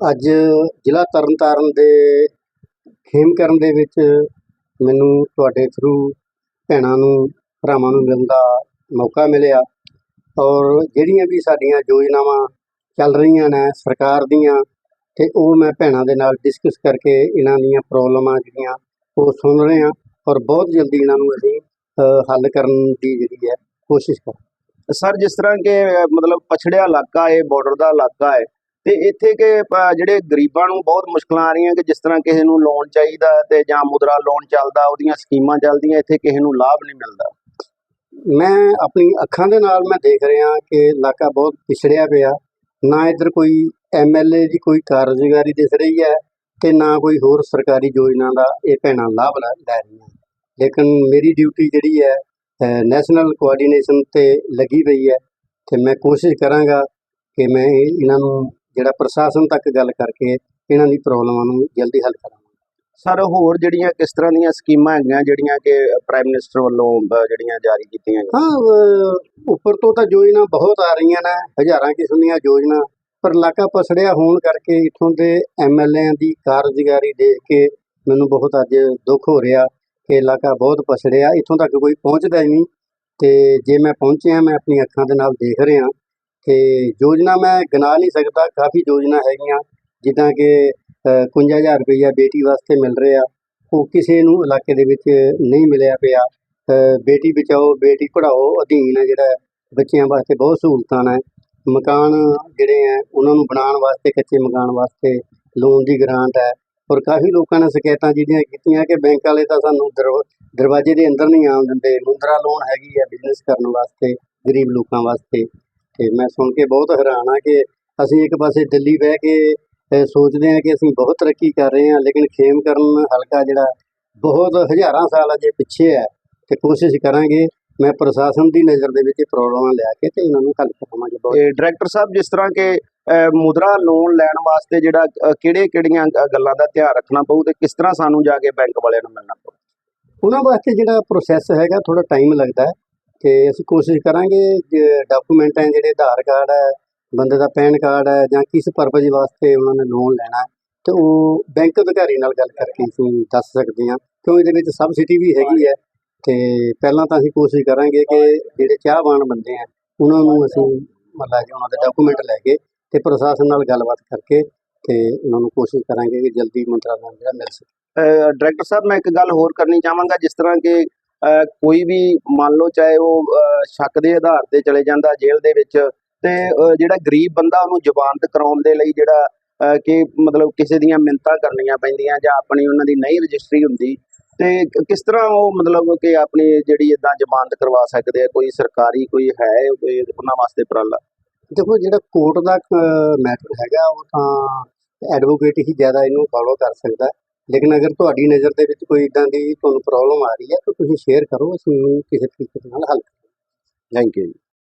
ਅੱਜ ਜ਼ਿਲ੍ਹਾ ਤਰਨਤਾਰਨ ਦੇ ਖੇਮਕਰਨ ਦੇ ਵਿੱਚ ਮੈਨੂੰ ਤੁਹਾਡੇ ਥਰੂ ਭੈਣਾਂ ਨੂੰ, ਭਰਾਵਾਂ ਨੂੰ ਮਿਲਣ ਦਾ ਮੌਕਾ ਮਿਲਿਆ ਔਰ ਜਿਹੜੀਆਂ ਵੀ ਸਾਡੀਆਂ ਯੋਜਨਾਵਾਂ ਚੱਲ ਰਹੀਆਂ ਨੇ ਸਰਕਾਰ ਦੀਆਂ ਤੇ ਉਹ ਮੈਂ ਭੈਣਾਂ ਦੇ ਨਾਲ ਡਿਸਕਸ ਕਰਕੇ ਇਹਨਾਂ ਦੀਆਂ ਪ੍ਰੋਬਲਮਾਂ ਜਿਹੜੀਆਂ ਉਹ ਸੁਣ ਰਹੇ ਹਾਂ ਔਰ ਬਹੁਤ ਜਲਦੀ ਇਹਨਾਂ ਨੂੰ ਅਸੀਂ ਹੱਲ ਕਰਨ ਦੀ ਜਿਹੜੀ ਹੈ ਕੋਸ਼ਿਸ਼ ਕਰ ਸਰ ਜਿਸ ਤਰ੍ਹਾਂ ਕਿ ਮਤਲਬ ਪਛੜਿਆ ਇਲਾਕਾ ਹੈ ਬਾਰਡਰ ਦਾ ਇਲਾਕਾ ਹੈ ਤੇ ਇੱਥੇ ਕਿ ਅਹ, ਜਿਹੜੇ ਗਰੀਬਾਂ ਨੂੰ ਬਹੁਤ ਮੁਸ਼ਕਲਾਂ ਆ ਰਹੀਆਂ ਕਿ ਜਿਸ ਤਰ੍ਹਾਂ ਕਿਸੇ ਨੂੰ ਲੋਨ ਚਾਹੀਦਾ ਤੇ ਜਾਂ ਮੁਦਰਾ ਲੋਨ ਚੱਲਦਾ ਉਹਦੀਆਂ ਸਕੀਮਾਂ ਚੱਲਦੀਆਂ ਇੱਥੇ ਕਿਸੇ ਨੂੰ ਲਾਭ ਨਹੀਂ ਮਿਲਦਾ। ਮੈਂ ਆਪਣੀ ਅੱਖਾਂ ਦੇ ਨਾਲ ਮੈਂ ਦੇਖ ਰਿਹਾ ਕਿ ਇਲਾਕਾ ਬਹੁਤ ਪਿਛੜਿਆ ਪਿਆ। ਨਾ ਇੱਧਰ ਕੋਈ ਐਮਐਲਏ ਦੀ ਕੋਈ ਕਾਰਜਕਾਰੀ ਦਿਸ ਰਹੀ ਹੈ ਤੇ ਨਾ ਕੋਈ ਹੋਰ ਸਰਕਾਰੀ ਯੋਜਨਾ ਦਾ ਇਹ ਭੈਣਾਂ ਲਾਭ ਲੈ ਲੈ ਰਹੀਆਂ। ਲੇਕਿਨ ਮੇਰੀ ਡਿਊਟੀ ਜਿਹੜੀ ਹੈ ਨੈਸ਼ਨਲ ਕੋਆਰਡੀਨੇਸ਼ਨ ਤੇ ਲੱਗੀ ਪਈ ਹੈ ਤੇ ਮੈਂ ਕੋਸ਼ਿਸ਼ ਕਰਾਂਗਾ ਕਿ ਮੈਂ ਇਹ- ਇਹਨਾਂ ਨੂੰ ਜਿਹੜਾ ਪ੍ਰਸ਼ਾਸਨ ਤੱਕ ਗੱਲ ਕਰਕੇ ਇਹਨਾਂ ਦੀ ਪ੍ਰੋਬਲਮਾਂ ਨੂੰ ਜਲਦੀ ਹੱਲ ਕਰਾਂ ਸਰ ਹੋਰ ਜਿਹੜੀਆਂ ਕਿਸ ਤਰ੍ਹਾਂ ਦੀਆਂ ਸਕੀਮਾਂ ਹੈਗੀਆਂ ਜਿਹੜੀਆਂ ਕਿ ਪ੍ਰਾਈਮ ਮਿਨਿਸਟਰ ਵੱਲੋਂ ਜਿਹੜੀਆਂ ਜਾਰੀ ਕੀਤੀਆਂ ਗਈਆਂ? ਹਾਂ ਉੱਪਰ ਤੋਂ ਤਾਂ ਯੋਜਨਾ ਬਹੁਤ ਆ ਰਹੀਆਂ ਨੇ ਹਜ਼ਾਰਾਂ ਕਿਸਮ ਦੀਆਂ ਯੋਜਨਾ ਪਰ ਇਲਾਕਾ ਪਸੜਿਆ ਹੋਣ ਕਰਕੇ ਇਥੋਂ ਦੇ ਐਮਐਲਏਆਂ ਦੀ ਕਾਰਜਕਾਰੀ ਦੇਖ ਕੇ ਮੈਨੂੰ ਬਹੁਤ ਅੱਜ ਦੁੱਖ ਹੋ ਰਿਹਾ ਕਿ ਇਲਾਕਾ ਬਹੁਤ ਪਸੜਿਆ ਇਥੋਂ ਤੱਕ ਕੋਈ ਪਹੁੰਚਦਾ ਹੀ ਨਹੀਂ। ਤੇ ਜੇ ਮੈਂ ਪਹੁੰਚਿਆ ਮੈਂ ਆਪਣੀ ਅੱਖਾਂ ਦੇ ਨਾਲ ਦੇਖ ਰਿਹਾ ਕਿ ਯੋਜਨਾ ਮੈਂ ਗਿਣਾ ਨਹੀਂ ਸਕਦਾ, ਕਾਫੀ ਯੋਜਨਾ ਹੈਗੀਆਂ, ਜਿੱਦਾਂ ਕਿ 51000 ਰੁਪਈਆ ਬੇਟੀ ਵਾਸਤੇ ਮਿਲ ਰਿਹਾ, ਉਹ ਕਿਸੇ ਨੂੰ ਇਲਾਕੇ ਦੇ ਵਿੱਚ ਨਹੀਂ ਮਿਲਿਆ ਪਿਆ। ਬੇਟੀ ਬਚਾਓ, ਬੇਟੀ ਪੜ੍ਹਾਓ ਅਧੀਨ ਹੈ ਜਿਹੜਾ ਬੱਚਿਆਂ ਵਾਸਤੇ ਬਹੁਤ ਸਹੂਲਤਾਂ ਨੇ। ਮਕਾਨ ਜਿਹੜੇ ਆ ਉਹਨਾਂ ਨੂੰ ਬਣਾਉਣ ਵਾਸਤੇ, ਕੱਚੇ ਮਕਾਨ ਵਾਸਤੇ ਲੋਨ ਦੀ ਗ੍ਰਾਂਟ ਹੈ। ਔਰ ਕਾਫੀ ਲੋਕਾਂ ਨੇ ਸ਼ਿਕਾਇਤਾਂ ਜਿਹੜੀਆਂ ਕੀਤੀਆਂ ਕਿ ਬੈਂਕ ਵਾਲੇ ਤਾਂ ਸਾਨੂੰ ਦਰਵਾ- ਦਰਵਾਜ਼ੇ ਦੇ ਅੰਦਰ ਨਹੀਂ ਆਉਣ ਦਿੰਦੇ। ਮੁੰਦਰਾ ਲੋਨ ਹੈਗੀ ਹੈ ਬਿਜ਼ਨਸ ਕਰਨ ਵਾਸਤੇ, ਗਰੀਬ ਲੋਕਾਂ ਵਾਸਤੇ। ਤੇ ਮੈਂ ਸੁਣ ਕੇ ਬਹੁਤ ਹੈਰਾਨ ਆ ਕਿ ਅਸੀਂ ਇੱਕ ਪਾਸੇ ਦਿੱਲੀ ਬਹਿ ਕੇ ਸੋਚਦੇ ਹਾਂ ਕਿ ਅਸੀਂ ਬਹੁਤ ਤਰੱਕੀ ਕਰ ਰਹੇ ਹਾਂ ਲੇਕਿਨ ਖੇਮ ਕਰਨ ਹਲਕਾ ਜਿਹੜਾ ਬਹੁਤ ਹਜ਼ਾਰਾਂ ਸਾਲ ਅਜੇ ਪਿੱਛੇ ਹੈ ਤੇ ਕੋਸ਼ਿਸ਼ ਕਰਾਂਗੇ ਮੈਂ ਪ੍ਰਸ਼ਾਸਨ ਦੀ ਨਜ਼ਰ ਦੇ ਵਿੱਚ ਪ੍ਰੋਬਲਮਾਂ ਲਿਆ ਕੇ ਤੇ ਇਹਨਾਂ ਨੂੰ ਹੱਲ ਕਰਾਵਾਂਗੇ ਬਹੁਤ। ਇਹ ਡਾਇਰੈਕਟਰ ਸਾਹਿਬ ਜਿਸ ਤਰ੍ਹਾਂ ਕਿ ਮੁਦਰਾ ਲੋਨ ਲੈਣ ਵਾਸਤੇ ਜਿਹੜਾ ਕਿਹੜੇ ਕਿਹੜੀਆਂ ਗੱਲਾਂ ਦਾ ਧਿਆਨ ਰੱਖਣਾ ਪਊ ਤੇ ਕਿਸ ਤਰ੍ਹਾਂ ਸਾਨੂੰ ਜਾ ਕੇ ਬੈਂਕ ਵਾਲਿਆਂ ਨੂੰ ਮਿਲਣਾ ਪਊ? ਉਹਨਾਂ ਵਾਸਤੇ ਜਿਹੜਾ ਪ੍ਰੋਸੈਸ ਹੈਗਾ ਥੋੜਾ ਟਾਈਮ ਲੱਗਦਾ ਹੈ। ਤੇ ਅਸੀਂ ਕੋਸ਼ਿਸ਼ ਕਰਾਂਗੇ ਡਾਕੂਮੈਂਟ ਹੈ, ਜਿਹੜੇ ਆਧਾਰ ਕਾਰਡ ਹੈ, ਬੰਦੇ ਦਾ ਪੈਨ ਕਾਰਡ ਹੈ ਜਾਂ ਕਿਸ ਪਰਪਸ ਵਾਸਤੇ ਉਹਨਾਂ ਨੇ ਲੋਨ ਲੈਣਾ ਹੈ, ਤੇ ਉਹ ਬੈਂਕ ਅਧਿਕਾਰੀ ਨਾਲ ਗੱਲ ਕਰਕੇ ਅਸੀਂ ਦੱਸ ਸਕਦੇ ਹਾਂ, ਕਿਉਂ ਇਹਦੇ ਵਿੱਚ ਸਬਸਿਡੀ ਵੀ ਹੈਗੀ ਹੈ, ਤੇ ਪਹਿਲਾਂ ਤਾਂ ਅਸੀਂ ਕੋਸ਼ਿਸ਼ ਕਰਾਂਗੇ ਕਿ ਜਿਹੜੇ ਚਾਹਵਾਨ ਬੰਦੇ ਆ ਉਹਨਾਂ ਨੂੰ ਅਸੀਂ ਮਤਲਬ ਕਿ ਉਹਨਾਂ ਦੇ ਡਾਕੂਮੈਂਟ ਲੈ ਕੇ ਤੇ ਪ੍ਰਸ਼ਾਸਨ ਨਾਲ ਗੱਲਬਾਤ ਕਰਕੇ ਤੇ ਉਹਨਾਂ ਨੂੰ ਕੋਸ਼ਿਸ਼ ਕਰਾਂਗੇ ਕਿ ਜਲਦੀ ਮੰਤਰਾਲਾ ਜਿਹੜਾ ਮਿਲ ਸਕੇ। ਡਾਇਰੈਕਟਰ ਸਾਹਿਬ, ਮੈਂ ਇੱਕ ਗੱਲ ਹੋਰ ਕਰਨੀ ਚਾਹਾਂਗਾ, ਜਿਸ ਤਰ੍ਹਾਂ ਕਿ ਕੋਈ ਵੀ ਮੰਨ ਲਓ ਚਾਹੇ ਉਹ ਸ਼ੱਕ ਦੇ ਆਧਾਰ ਤੇ ਚਲੇ ਜਾਂਦਾ ਜੇਲ੍ਹ ਦੇ ਵਿੱਚ ਤੇ ਜਿਹੜਾ ਗਰੀਬ ਬੰਦਾ ਉਹਨੂੰ ਜ਼ਮਾਨਤ ਕਰਾਉਣ ਦੇ ਲਈ ਜਿਹੜਾ ਕਿ ਮਤਲਬ ਕਿਸੇ ਦੀਆਂ ਮਿੰਨਤਾਂ ਕਰਨੀਆਂ ਪੈਂਦੀਆਂ ਜਾਂ ਆਪਣੀ ਉਹਨਾਂ ਦੀ ਨਹੀਂ ਰਜਿਸਟਰੀ ਹੁੰਦੀ ਤੇ ਕਿਸ ਤਰ੍ਹਾਂ ਉਹ ਮਤਲਬ ਕਿ ਆਪਣੀ ਜਿਹੜੀ ਇਦਾਂ ਜ਼ਮਾਨਤ ਕਰਵਾ ਸਕਦੇ ਆ? ਕੋਈ ਸਰਕਾਰੀ ਕੋਈ ਹੈ ਕੋਈ ਉਹਨਾਂ ਵਾਸਤੇ ਉਪਰਾਲਾ? ਦੇਖੋ ਜਿਹੜਾ ਕੋਰਟ ਦਾ ਮੈਟਰ ਹੈਗਾ ਉਹ ਤਾਂ ਐਡਵੋਕੇਟ ਹੀ ਜ਼ਿਆਦਾ ਇਹਨੂੰ ਫੋਲੋ ਕਰ ਸਕਦਾ। ਲੇਕਿਨ ਅਗਰ ਤੁਹਾਡੀ ਨਜ਼ਰ ਦੇ ਵਿੱਚ ਕੋਈ ਇਦਾਂ ਦੀ ਤੁਹਾਨੂੰ ਪ੍ਰੋਬਲਮ ਆ ਰਹੀ ਹੈ, ਤਾਂ ਤੁਸੀਂ ਸ਼ੇਅਰ ਕਰੋ, ਅਸੀਂ ਉਹਨੂੰ ਕਿਸੇ ਤਰੀਕੇ ਨਾਲ ਹੱਲ ਥੈਂਕ ਯੂ